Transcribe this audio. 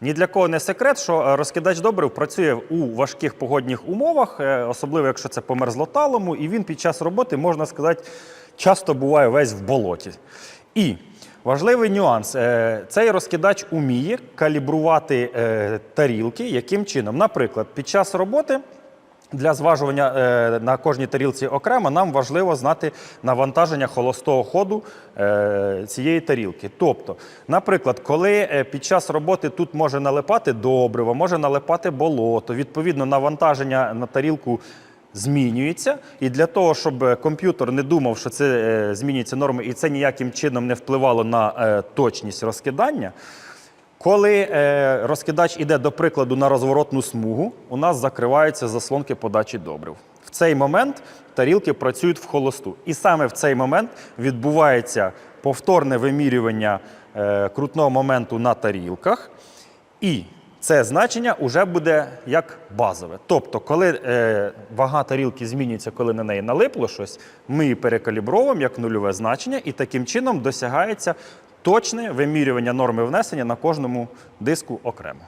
Ні для кого не секрет, що е, розкидач добрив працює у важких погодних умовах, е, особливо якщо це по мерзлоталому, і він під час роботи, можна сказати, часто буває весь в болоті. І важливий нюанс: е, цей розкидач уміє калібрувати тарілки. Яким чином? Наприклад, під час роботи. Для зважування е, на кожній тарілці окремо нам важливо знати навантаження холостого ходу е, цієї тарілки. Тобто, наприклад, коли е, під час роботи тут може налипати добриво, може налипати болото, відповідно, навантаження на тарілку змінюється. І для того, щоб комп'ютер не думав, що це змінюються норми, і це ніяким чином не впливало на точність розкидання. Коли е, розкидач іде, до прикладу, на розворотну смугу, у нас закриваються заслонки подачі добрив. В цей момент тарілки працюють в холосту. І саме в цей момент відбувається повторне вимірювання е, крутного моменту на тарілках. І це значення вже буде як базове. Тобто, коли е, вага тарілки змінюється, коли на неї налипло щось, ми її перекалібровуємо як нульове значення, і таким чином досягається точне вимірювання норми внесення на кожному диску окремо.